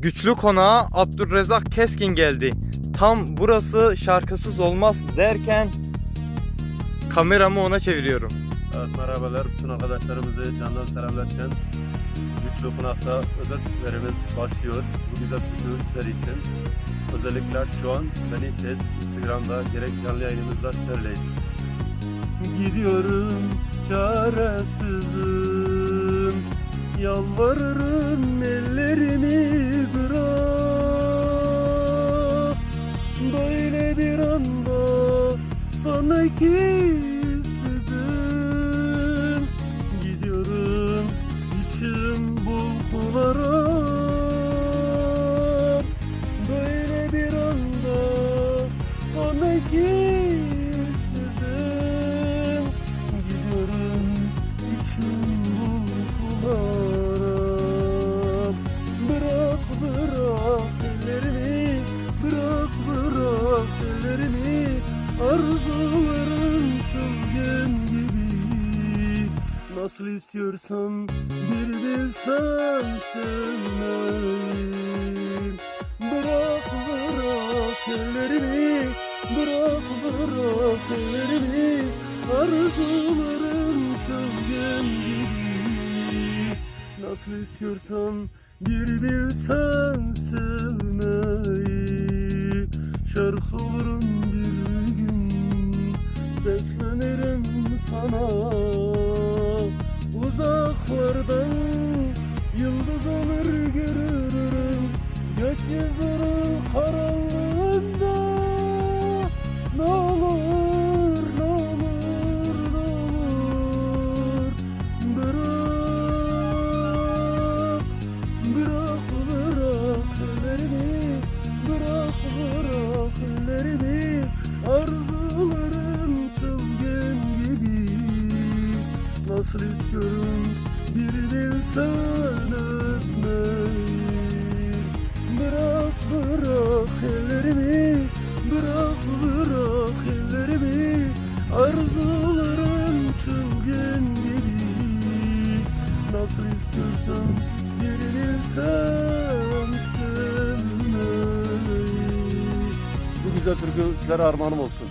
Güçlü konağa Abdurrezzak Keskin geldi. Tam burası şarkısız olmaz derken kameramı ona çeviriyorum. Evet, merhabalar. Bütün arkadaşlarımızı candan selamlarken Güçlü Konak'ta özel türkülerimiz başlıyor. Bu güzel türkü sizler için. Özellikler şu an beni test Instagram'da gerek canlı yayınımızda söyleyin. Gidiyorum çaresizim Yalvarırım Böyle bir anda sanki sizin Gidiyorum içim bulkulara. Böyle bir anda sanki sizin bırak ellerimi Arzularım çılgın gibi. Nasıl istiyorsan bir bilsen sevmeyi Bırak bırak ellerimi Bırak bırak ellerimi. Arzularım çılgın gibi. Nasıl istiyorsan bir bilsen sevmeyi Şarkılarım bir gün Seslenirim sana. Uzaklardan Nasıl istiyorum. Bir bilsen öpmeyi Bırak bırak ellerimi Bırak bırak ellerimi. Arzularım çılgın gibi Nasıl istiyorsan bilsem sevmeyi Bu güzel türkü sizlere armağanım olsun.